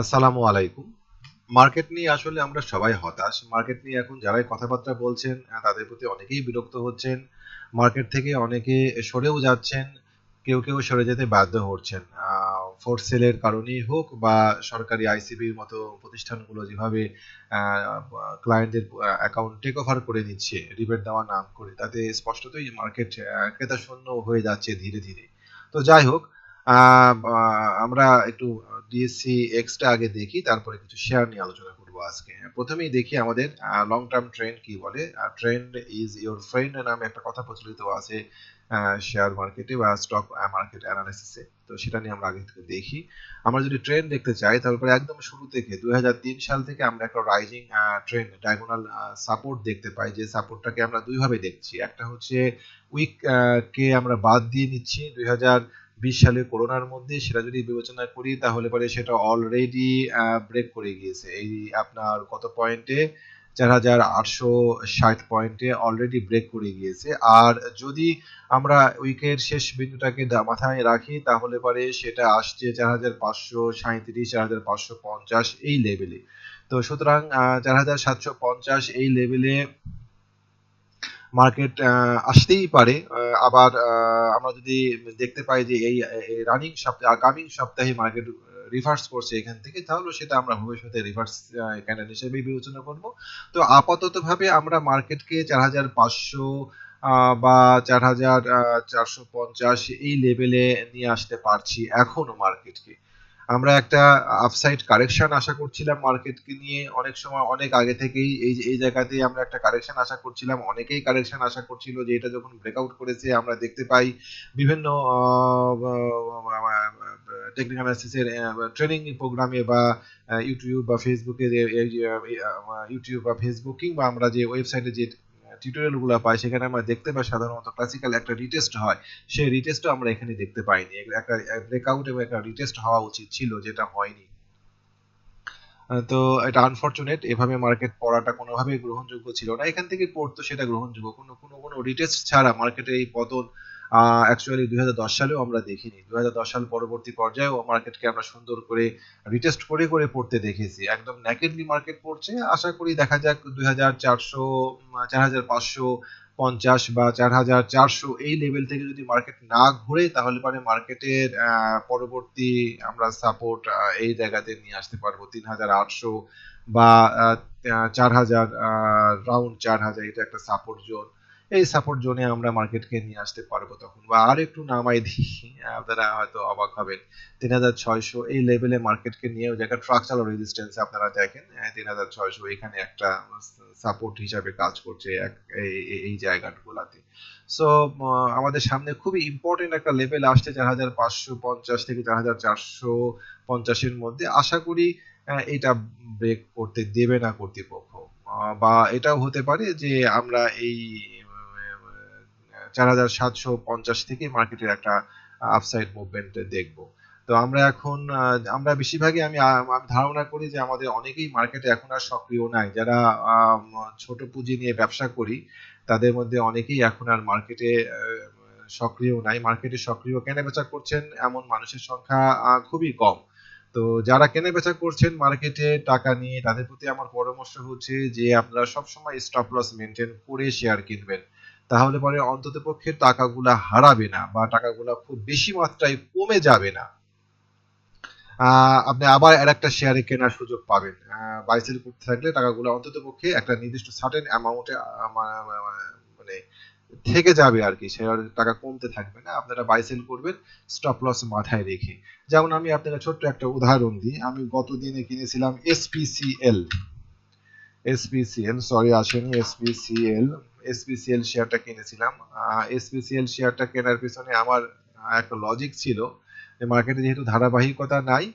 আসসালামু আলাইকুম। মার্কেট নিয়ে আসলে আমরা সবাই হতাশ। মার্কেট নিয়ে এখন যারাই কথাবার্তা বলছেন তাদের প্রতি অনেকেই বিরক্ত হচ্ছেন। মার্কেট থেকে অনেকে সরেও যাচ্ছেন, কেউ কেউ সরে যেতে বাধ্য হচ্ছেন। ফোর সেলের কারণেই হোক বা সরকারি আইসিবির মতো প্রতিষ্ঠানগুলো যেভাবে ক্লায়েন্টদের অ্যাকাউন্ট টেক ওভার করে নিচ্ছে রিবেট দেওয়ার নাম করে, তাতে স্পষ্টতই মার্কেট ক্রেতা শূন্য হয়ে যাচ্ছে ধীরে ধীরে। তো যাই হোক আমরা একটু ডিএসসি এক্সটা আগে দেখি, তারপরে কিছু শেয়ার নিয়ে আলোচনা করব আজকে। প্রথমেই দেখি আমাদের লং টার্ম ট্রেন্ড কি বলে? ট্রেন্ড ইজ ইওর ফ্রেন্ড নামে একটা কথা প্রচলিত আছে শেয়ার মার্কেটে বা স্টক মার্কেট অ্যানালিসিসে তো সেটা নিয়ে আমরা আগে থেকে দেখি। আমরা যদি ট্রেন্ড দেখতে চাই, তারপরে একদম শুরু থেকে, দুই হাজার তিন সাল থেকে আমরা একটা রাইজিং ট্রেন্ড ডায়াগোনাল সাপোর্ট দেখতে পাই। যে সাপোর্টটাকে আমরা দুইভাবে দেখছি। একটা হচ্ছে উইক কে আমরা বাদ দিয়ে নিচ্ছি, দুই হাজার বিশ সালে করোনার মধ্যে সেটা যদি বিবেচনা করি, তাহলে পরে সেটা অলরেডি ব্রেক করে গিয়েছে। এই আপনার কত পয়েন্টে চার হাজার আটশো ষাট পয়েন্টে অলরেডি ব্রেক করে গিয়েছে। আর যদি আমরা উইকের শেষ বিন্দুটাকে মাথায় রাখি, তাহলে পরে সেটা আসছে চার হাজার পাঁচশো সাঁত্রিশ চার হাজার পাঁচশো পঞ্চাশ এই লেভেলে তো সুতরাং চার হাজার সাতশো পঞ্চাশ এই লেভেলে মার্কেট আসতেই পারে। আবার আমরা যদি দেখতে পাই যে এই রানিং সপ্তাহে, আগামী সপ্তাহে মার্কেট রিভার্স করছে এখান থেকে, তাহলে সেটা আমরা ভবিষ্যতে রিভার্স ক্যান্ডেল হিসেবেই বিবেচনা করব। তো আপাতত ভাবে আমরা মার্কেটকে চার হাজার পাঁচশো বা চার হাজার চারশো পঞ্চাশ এই লেভেলে নিয়ে আসতে পারছি এখনও মার্কেটকে আমরা একটা আপসাইড কারেকশন আশা করছিলাম মার্কেটকে নিয়ে। অনেক সময় অনেক আগে থেকেই এই এই জায়গাতেই আমরা একটা কারেকশন আশা করছিলাম। অনেকেই কারেকশন আশা করছিল যে এটা যখন ব্রেকআউট করেছে, আমরা দেখতে পাই বিভিন্ন টেকনিক্যাল অ্যানালিসিসের ট্রেনিং প্রোগ্রামে বা ইউটিউব বা ফেসবুকে ইউটিউব বা ফেসবুক কিংবা আমরা যে ওয়েবসাইটে যে টিউটোরিয়ালগুলো পাই, সেখানে আমরা দেখতে পাই সাধারণত ক্লাসিক্যাল একটা রিটেস্ট হয়। সেই রিটেস্টও আমরা এখানে দেখতে পাইনি। একটা ব্রেকআউট এবং একটা রিটেস্ট হওয়া উচিত ছিল, যেটা হয়নি। তো এটা আনফরচুনেট এভাবে মার্কেট পড়াটা কোনোভাবেই গ্রহণযোগ্য ছিল না। এখান থেকে পড়তো, সেটা গ্রহণযোগ্য। কোনো কোনো কোনো রিটেস্ট ছাড়া মার্কেটে এই পতন অ্যাকচুয়ালি দুই হাজার দশ সালেও আমরা দেখিনি। দু হাজার দশ সাল পরবর্তী পর্যায়েও মার্কেটকে আমরা সুন্দর করে রিটেস্ট করে করে পড়তে দেখেছি। একদম ন্যাকেডলি মার্কেট পড়ছে। আশা করি দেখা যাক দুই হাজার চারশো, চার হাজার পাঁচশো পঞ্চাশ বা চার হাজার চারশো এই লেভেল থেকে যদি মার্কেট না ঘুরে, তাহলে পরে মার্কেটের পরবর্তী আমরা সাপোর্ট এই জায়গাতে নিয়ে আসতে পারব। তিন হাজার আটশো বা চার হাজার রাউন্ড চার হাজার, এটা একটা সাপোর্ট জোন এই সাপোর্ট জোনে আমরা মার্কেটকে নিয়ে আসতে পারব তখন। বা আর একটু নামাই দিই আপনারা হয়তো অবাক হবেন। তিন হাজার ছয়শো এই লেভেলে মার্কেটকে নিয়ে ওই জায়গায় ট্রাকচারাল রেজিস্ট্যান্স আপনারা দেখেন তিন হাজার ছয়শো এখানে একটা সাপোর্ট হিসাবে কাজ করছে এই- জায়গাগুলোতে। সো আমাদের সামনে খুবই ইম্পর্টেন্ট একটা লেভেল আসছে চার হাজার পাঁচশো পঞ্চাশ থেকে চার হাজার চারশো পঞ্চাশের মধ্যে। আশা করি আহ, এটা ব্রেক করতে দেবে না কর্তৃপক্ষ। বা এটাও হতে পারে যে আমরা এই চার হাজার সাতশো পঞ্চাশ থেকে মার্কেটের একটা আপসাইড মুভমেন্ট দেখব। তো আমরা এখন আমরা বেশিরভাগই আমি ধারণা করি যে আমাদের অনেকেই মার্কেটে এখন আর সক্রিয় নাই। যারা ছোট পুঁজি নিয়ে ব্যবসা করি, তাদের মধ্যে অনেকেই এখন আর মার্কেটে সক্রিয় নাই। মার্কেটে সক্রিয় কেনা বেচা করছেন এমন মানুষের সংখ্যা খুবই কম। তো যারা কেনা বেচা করছেন মার্কেটে টাকা নিয়ে, তাদের প্রতি আমার পরামর্শ হচ্ছে যে আপনারা সবসময় স্টপ লস মেনটেন করে শেয়ার কিনবেন। তাহলে পরে অন্তত পক্ষে টাকাগুলা হারাবে না বা টাকাগুলা খুব বেশি মাত্রায় কমে যাবে না। আপনি আবার আর একটা শেয়ারে কেনার সুযোগ পাবেন। বাইসেল করতে থাকলে টাকাগুলো অন্তত পক্ষে একটা নির্দিষ্ট সার্টেন অ্যামাউন্টে মানে থেকে যাবে আর কি। শেয়ার টাকা কমতে থাকবে না। আপনারা বাইসেল করবেন স্টপ লস মাথায় রেখে। যেমন আমি আপনাকে ছোট্ট একটা উদাহরণ দিই। আমি গত দিনে কিনেছিলাম এসপিসিএল এসপিসিএল সরি আসেনি এসপিসিএল এসপিসিএল শেয়ারটা কিনেছিলাম। এসপিসিএল শেয়ারটা কেনার পিছনে আমার একটা লজিক ছিল মার্কেটে যেহেতু ধারাবাহিকতা নাই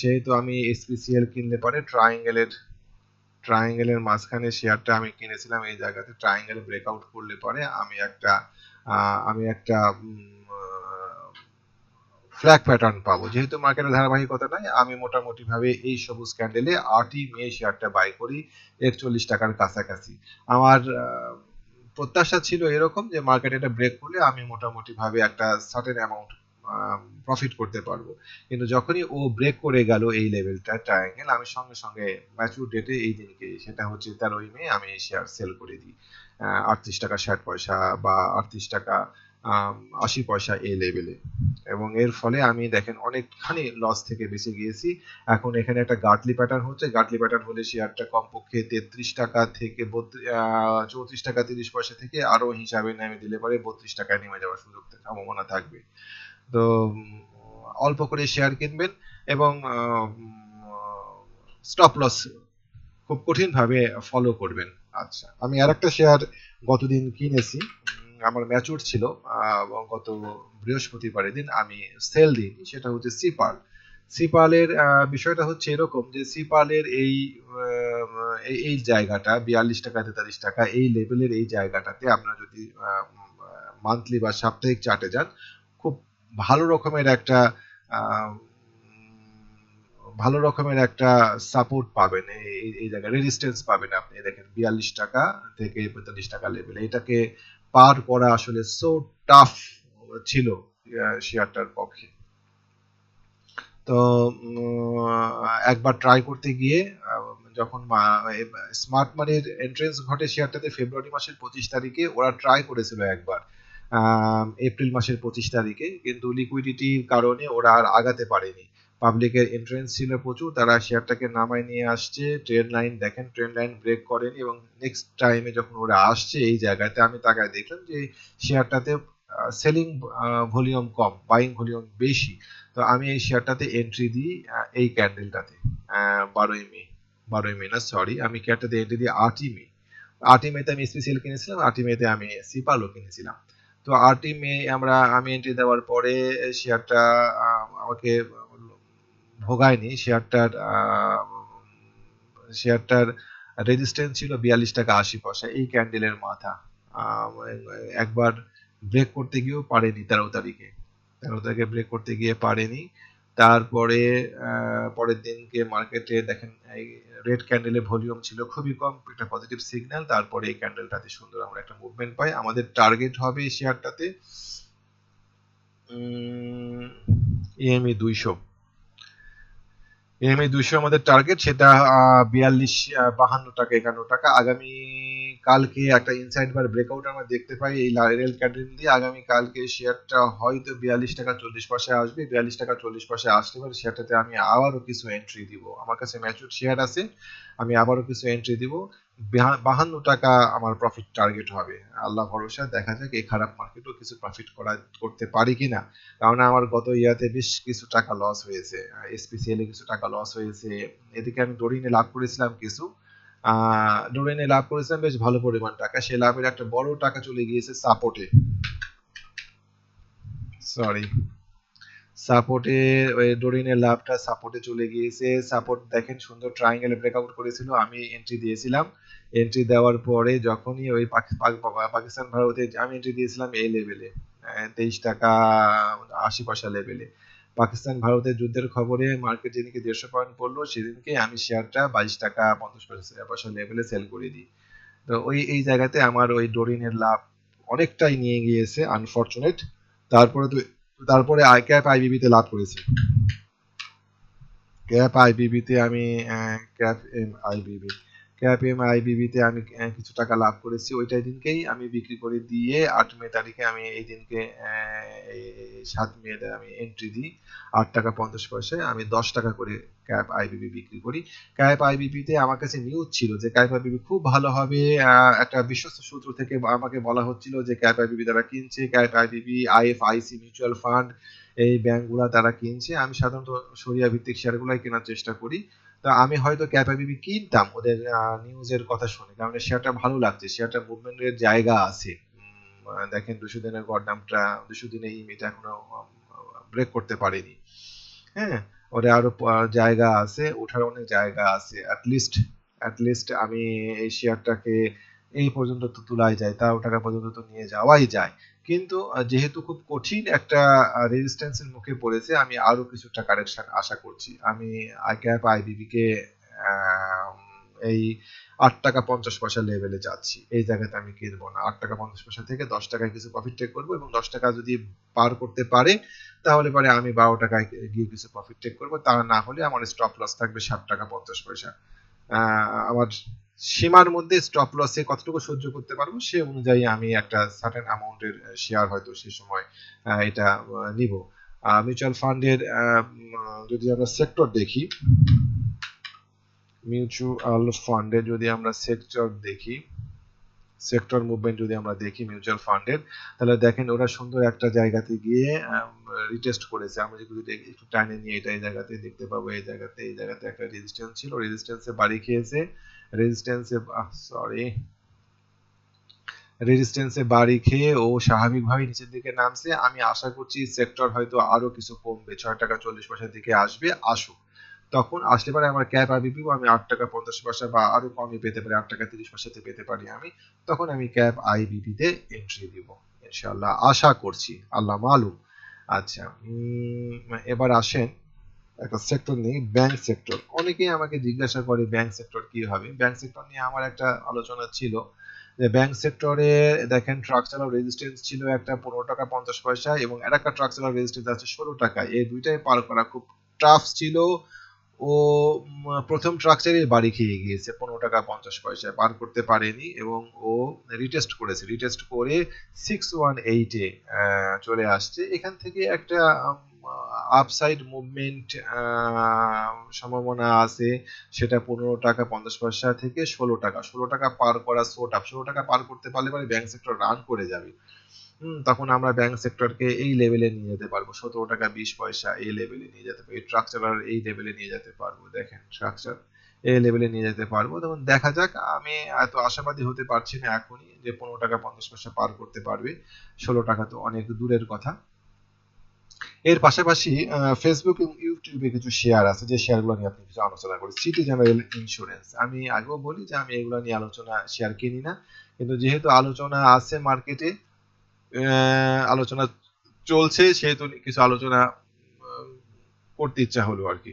সেহেতু আমি এসপিসিএল কিনলে পরে ট্রায়াঙ্গেলের ট্রায়াঙ্গেলের মাঝখানে শেয়ারটা আমি কিনেছিলাম। এই জায়গাতে ট্রায়াঙ্গেল ব্রেকআউট করলে পরে আমি একটা আমি একটা ফ্ল্যাগ প্যাটার্ন পাবো। যেহেতু মার্কেটের ধারাবাহিকতা নাই, আমি মোটামুটি ভাবে এই সবুজ ক্যান্ডেলে আটই মে শেয়ারটা বাই করি, একচল্লিশ টাকার কাছাকাছি। আমার প্রত্যাশা ছিল এরকম যে মার্কেট এটা ব্রেক করলে আমি মোটামুটি ভাবে একটা সার্টেন অ্যামাউন্ট প্রফিট করতে পারব। কিন্তু যখনই ও ব্রেক করে গেল এই লেভেলটা ট্রায়াঙ্গেল আমি সঙ্গে সঙ্গে ম্যাচুর ডেটে এই দিনকে, সেটা হচ্ছে তেরোই মে, আমি শেয়ার সেল করে দিই। আটত্রিশ টাকা ষাট পয়সা বা আটত্রিশ টাকা আশি পয়সা এই লেভেলে এবং এর ফলে আমি দেখেন অনেকখানি লস থেকে বেঁচে গিয়েছি। এখন এখানে একটা গাটলি প্যাটার্ন হচ্ছে। গাটলি প্যাটার্ন হলে শেয়ারটা কমপক্ষে তেত্রিশ টাকা থেকে চৌত্রিশ টাকা, তিরিশ পয়সা থেকে আরও হিসাবে নেমে দিলে পরে বত্রিশ টাকায় নেমে যাওয়ার সুযোগ সম্ভাবনা থাকবে। তো, অল্প করে শেয়ার কিনবেন এবং স্টপ লস খুব কঠিন ভাবে ফলো করবেন। আচ্ছা আমি আর একটা শেয়ার গতদিন কিনেছি। আমার ম্যাচুর ছিল গত বৃহস্পতিবারের দিন আমি সেল দিই সেটা হচ্ছে সিপাল সিপালের বিষয়টা হচ্ছে এরকম যে সিপালের এই এই জায়গাটা, বিয়াল্লিশ টাকা, তেতাল্লিশ টাকা, এই লেভেলের এই জায়গাটাতে আপনারা যদি মান্থলি বা সাপ্তাহিক চার্টে যান, খুব ভালো রকমের একটা ভালো রকমের একটা সাপোর্ট পাবেন এই এই জায়গায় রেজিস্ট্যান্স পাবেন আপনি। দেখেন, বিয়াল্লিশ টাকা থেকে পঁয়তাল্লিশ টাকা লেভেল এটাকে পার করা আসলে সো টাফ ছিল শেয়ারটার পক্ষে। তো একবার ট্রাই করতে গিয়ে যখন স্মার্ট মানির এন্ট্রেন্স ঘটে শেয়ারটাতে ফেব্রুয়ারি মাসের পঁচিশ তারিখে, ওরা ট্রাই করেছিল একবার এপ্রিল মাসের পঁচিশ তারিখে, কিন্তু লিকুইডিটির কারণে ওরা আর আগাতে পারেনি। পাবলিকের এন্ট্রেন্স ছিল প্রচুর, তারা শেয়ারটাকে নামায় নিয়ে আসছে ট্রেন লাইন দেখেন ট্রেন লাইন ব্রেক করেন এবং নেক্সট টাইমে যখন ওরা আসছে এই জায়গাতে, আমি তাকায় দেখলাম যে শেয়ারটাতে সেলিং ভলিউম কম বাইং ভলিউম বেশি। তো আমি এই শেয়ারটাতে এন্ট্রি দিই এই ক্যান্ডেলটাতে বারোই মে বারোই মে না সরি আমি ক্যান্ডেলটাতে এন্ট্রি দিই আটই মে। আটই মেতে আমি স্পেশাল কিনেছিলাম, আটই মেতে আমি সিপালও কিনেছিলাম। তো আটই মে আমরা, আমি এন্ট্রি দেওয়ার পরে শেয়ারটা আমাকে ভোগায়নি। শেয়ারটার শেয়ারটার রেজিস্ট্যান্স ছিল বিয়াল্লিশ টাকা আশি পয়সা এই ক্যান্ডেলের মাথা। একবার ব্রেক করতে গিয়েও পারেনি তেরো তারিখে। তেরো তারিখে ব্রেক করতে গিয়ে পারেনি। তারপরে পরের দিনকে মার্কেটে দেখেন, এই রেড ক্যান্ডেলের ভলিউম ছিল খুবই কম, একটা পজিটিভ সিগন্যাল তারপরে এই ক্যান্ডেলটাতে সুন্দর আমরা একটা মুভমেন্ট পাই। আমাদের টার্গেট হবে শেয়ারটাতে ইএমই দুইশো। এমএ দুইশো আমাদের টার্গেট সেটা বিয়াল্লিশ বাহান্ন টাকা, একান্ন টাকা। আগামী কালকে একটা ইনসাইড বার ব্রেকআউট আমরা দেখতে পাই, এই রেল ক্যান্ডেল দিয়ে আগামী কালকে শেয়ারটা হয়তো বিয়াল্লিশ টাকা চল্লিশ পয়সে আসবে। বিয়াল্লিশ টাকা চল্লিশ পয়সে আসতে পারে শেয়ারটাতে আমি আবারও কিছু এন্ট্রি দিব। আমার কাছে ম্যাচুর শেয়ার আছে, আমি আবারও কিছু এন্ট্রি দিব। বাহান্ন টাকা আমার প্রফিট টার্গেট হবে। আল্লাহ ভরসা, দেখা যাক এই খারাপ মার্কেটও কিছু প্রফিট করা, করতে পারি কিনা। কারণ আমার গত ইয়াতে বেশ কিছু টাকা লস হয়েছে। এসপিসিএলে কিছু টাকা লস হয়েছে। এদিকে আমি দড়িনে লাভ করেছিলাম কিছু। ডোরেনে লাভ করেছিলাম বেশ ভালো পরিমাণ টাকা। সে লাভের একটা বড় টাকা চলে গিয়েছে সাপোর্টে সরি সাপোর্টে ডোরিনের লাভটা সাপোর্টে চলে গিয়েছে। সাপোর্ট দেখেন সুন্দর ট্রায়াঙ্গেলে ব্রেকআউট করেছিল, আমি এন্ট্রি দিয়েছিলাম। এন্ট্রি দেওয়ার পরে যখনই ওই পাকিস্তান ভারতে আমি এন্ট্রি দিয়েছিলাম এই লেভেলে তেইশ টাকা আশি পয়সা লেভেলে পাকিস্তান ভারতের যুদ্ধের খবরে মার্কেট যেদিনকে দেড়শো পয়েন্ট পড়ল, সেদিনকে আমি শেয়ারটা বাইশ টাকা পঞ্চাশ পয়সা পয়সা লেভেলে সেল করে দিই। তো ওই, এই জায়গাতে আমার ওই ডোরিনের লাভ অনেকটাই নিয়ে গিয়েছে আনফর্চুনেট তারপরে তো তারপরে আই ক্যাপ আইবিবিতে লাভ করেছি। ক্যাপ আইবিবিতে আমি cap M IBB. Cap M আইবিবিতে আমি কিছু টাকা লাভ করেছি। ওইটাই দিনকেই আমি বিক্রি করে দিয়ে আট মে তারিখে আমি এই দিনকে সাত মে আমি এন্ট্রি দিই। আট টাকা পঞ্চাশ পয়সায় আমি দশ টাকা করে ক্যাপ আইবিবি বিক্রি করি। ক্যাপ আইবিবিতে আমার কাছে নিউজ ছিল যে ক্যাপ আইবিবি খুব ভালো হবে। একটা বিশ্বস্ত সূত্র থেকে আমাকে বলা হচ্ছিল যে ক্যাপ আইবিবি তারা কিনছে cap IBB IFIC mutual fund এই ব্যাংকগুলা তারা কিনছে। আমি সাধারণত সরিয়া ভিত্তিক শেয়ারগুলাই কেনার চেষ্টা করি। তো আমি হয়তো ক্যাপ আইবিবি কিনতাম, ওদের নিউজের কথা শুনে। কারণ শেয়ারটা ভালো লাগছে শেয়ারটা মুভমেন্টের জায়গা আছে। দেখেন দুশো দিনের গড়দামটা, দুশো দিনে ইমিটা এখনও ব্রেক করতে পারেনি। হ্যাঁ ওরে আরও জায়গা আছে, ওঠার অনেক জায়গা আছে। অ্যাটলিস্ট অ্যাটলিস্ট আমি এই শেয়ারটাকে এই পর্যন্ত তো তোলাই যায়, তাও টাকা পর্যন্ত তো নিয়ে যাওয়াই যায়। কিন্তু যেহেতু খুব কঠিন একটা রেজিস্ট্যান্সের মুখে পড়েছে, আমি আরও কিছুটা কারেকশন আশা করছি। আমি ক্যাপ আইবিবি কে এই আট টাকা পঞ্চাশ পয়সা লেভেলে যাচ্ছি। এই জায়গাতে আমি কিনবো না? আট টাকা পঞ্চাশ পয়সা থেকে দশ টাকায় কিছু প্রফিট টেক করব এবং দশ টাকা যদি পার করতে পারে, তাহলে পরে আমি বারো টাকায় গিয়ে কিছু প্রফিট টেক করব। তা না হলে আমার স্টপ লস থাকবে সাত টাকা পঞ্চাশ পয়সা। আমার সীমার মধ্যে স্টপ লসে কতটুকু সহ্য করতে পারব সে অনুযায়ী আমি একটা সার্টেন অ্যামাউন্টের শেয়ার হয়তো সেই সময় এটা নিব। মিউচুয়াল ফান্ডের যদি আমরা সেক্টর দেখি মিউচুয়াল ফান্ডে যদি আমরা সেক্টর দেখি সেক্টর মুভমেন্ট যদি আমরা দেখি মিউচুয়াল ফান্ডের তাহলে দেখেন ওরা সুন্দর একটা জায়গাতে গিয়ে রিটেস্ট করেছে। আমরা যদি একটু টাইনে নিয়ে এটা এই জায়গাতে দেখতে পাবো, এই জায়গাতে এই জায়গাতে একটা রেজিস্ট্যান্স ছিল। রেজিস্ট্যান্সে বাড়ি খেয়েছে। রেজিস্ট্যান্সে সরি রেজিস্ট্যান্সে বাড়ি খেয়ে ও স্বাভাবিকভাবে নিচের দিকে নামছে। আমি আশা করছি সেক্টর হয়তো আরও কিছু কমবে। ছয় টাকা চল্লিশ পয়সার দিকে আসবে, আসুক। তখন আসলে পরে আমার ক্যাপ আইবিপি আমি আট টাকা পঞ্চাশ পয়সা বা আরও কমে পেতে পারি, আট টাকা তিরিশ পয়সাতে পেতে পারি আমি। তখন আমি ক্যাপ আইবিপি তে এন্ট্রি দিব, ইনশাআল্লাহ। আশা করছি, আল্লাহ মালুম। আচ্ছা এবার আসেন একটা সেক্টর নেই ব্যাংক সেক্টর অনেকেই আমাকে জিজ্ঞাসা করে ব্যাংক সেক্টর কি হবে? ব্যাংক সেক্টর নিয়ে আমার একটা আলোচনা ছিল যে ব্যাংক সেক্টরে দেখেন ট্রাক চালাও রেজিস্ট্যান্স ছিল একটা পনেরো টাকা, পঞ্চাশ পয়সা এবং আর একটা ট্রাক চালাও রেজিস্ট্যান্স আছে ষোলো টাকা। এই দুইটাই পার করা খুব টাফ ছিল। ও প্রথম ট্রাকচারই বাড়ি খেয়ে গিয়েছে, পনেরো টাকা, পঞ্চাশ পয়সায় পার করতে পারেনি এবং ও রিটেস্ট করেছে। রিটেস্ট করে সিক্স ওয়ান এইটে চলে আসছে। এখান থেকে একটা আপসাইড মুভমেন্ট সম্ভাবনা আছে। সেটা পনেরো টাকা, পঞ্চাশ পয়সা থেকে ষোলো টাকা। ষোলো টাকা পার করা সোট আপ ষোলো টাকা পার করতে পারলে পরে ব্যাংক সেক্টর রান করে যাবে। তখন আমরা ব্যাংক সেক্টরকে এই লেভেলে নিয়ে যেতে পারব। সতেরো টাকা, বিশ পয়সা এই লেভেলে নিয়ে যেতে পারব। এই স্ট্রাকচারাল এই লেভেলে নিয়ে যেতে পারব। দেখেন স্ট্রাকচার এই লেভেলে নিয়ে যেতে পারব। তখন দেখা যাক, আমি এত আশাবাদী হতে পারছি না এখনই যে পনেরো টাকা, পঞ্চাশ পয়সা পার করতে পারবে। ষোলো টাকা তো অনেক দূরের কথা। এর পাশাপাশি ফেসবুক এবং ইউটিউবে কিছু শেয়ার আছে, যে শেয়ারগুলো নিয়ে আপনি কিছু আলোচনা করি সিটি জেনারেল ইন্স্যুরেন্স আমি আগেও বলি যে আমি এগুলো নিয়ে আলোচনা শেয়ার কিনি না। কিন্তু যেহেতু আলোচনা আছে মার্কেটে আলোচনা চলছে, সেহেতু কিছু আলোচনা করতে ইচ্ছা হলো আর কি।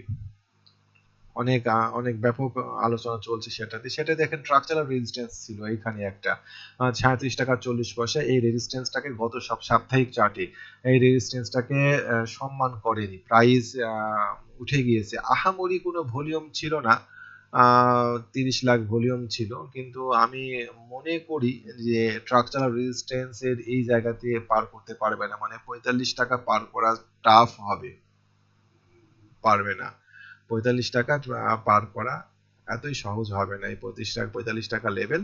অনেক অনেক ব্যাপক আলোচনা চলছে সেটাতে। সেটা দেখেন ট্রাকচারাল রেজিস্ট্যান্স ছিল এইখানে একটা। ছাত্রিশ টাকা চল্লিশ পয়সা, এই রেজিস্ট্যান্সটাকে গত সব সাপ্তাহিক চার্টে এই রেজিস্ট্যান্সটাকে সম্মান করেনি। প্রাইস উঠে গিয়েছে। আহামরি কোনো ভলিউম ছিল না তিরিশ লাখ ভলিউম ছিল। কিন্তু আমি মনে করি যে ট্রাক চালার রেজিস্ট্যান্স এর এই জায়গাতে পার করতে পারবে না। মানে পঁয়তাল্লিশ টাকা পার করা টাফ হবে। পারবে না। পঁয়তাল্লিশ টাকা পার করা এতই সহজ হবে না। এই পঁয়ত্রিশ টাকা, পঁয়তাল্লিশ টাকা লেভেল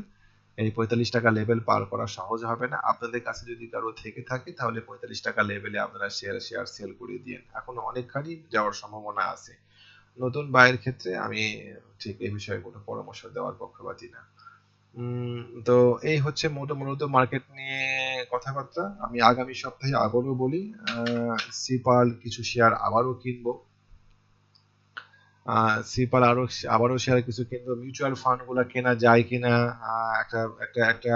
এই পঁয়তাল্লিশ টাকা লেভেল পার করা সহজ হবে না। আপনাদের কাছে যদি কারও থেকে থাকে, তাহলে পঁয়তাল্লিশ টাকা লেভেলে আপনারা শেয়ার শেয়ার সেল করে দিন এখন অনেকখানি যাওয়ার সম্ভাবনা আছে। নতুন বায়ের ক্ষেত্রে আমি ঠিক এই বিষয়ে কোনো পরামর্শ দেওয়ার পক্ষপাতী না। তো এই হচ্ছে মোট, মূলত মার্কেট নিয়ে কথাবার্তা। আমি আগামী সপ্তাহে আবারও বলি সিপাল কিছু শেয়ার আবারও কিনবো। সিপাল আরও আবারও শেয়ার কিছু কিনবো মিউচুয়াল ফান্ডগুলা কেনা যায় কিনা একটা একটা একটা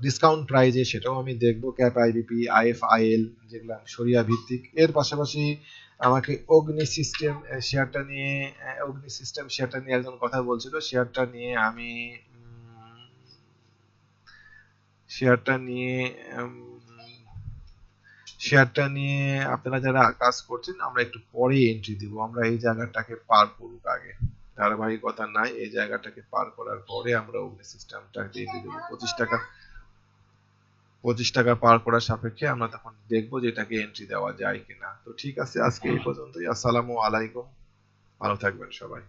ডিসকাউন্ট প্রাইজে সেটাও আমি দেখব ক্যাপ আইবিপি আইএফআইএল যেগুলো সরিয়া ভিত্তিক। এর পাশাপাশি আমাকে অগ্নি সিস্টেম শেয়ারটা নিয়ে অগ্নি সিস্টেম শেয়ারটা নিয়ে একজন কথা বলছিল শেয়ারটা নিয়ে আমি শেয়ারটা নিয়ে শেয়ারটা নিয়ে আপনারা যারা কাজ করছেন, আমরা একটু পরে এন্ট্রি দিব। আমরা এই জায়গাটাকে পার করুক আগে। ধারাবাহিকতা নাই, এই জায়গাটাকে পার করার পরে আমরা অগ্নি সিস্টেমটা দিয়ে দেবো। পঁচিশ টাকা পঁচিশ টাকা পার করার সাপেক্ষে আমরা তখন দেখব যে এটাকে এন্ট্রি দেওয়া যায় কিনা। তো ঠিক আছে, আজকে এই পর্যন্তই। আসসালামু আলাইকুম। ভালো থাকবেন সবাই।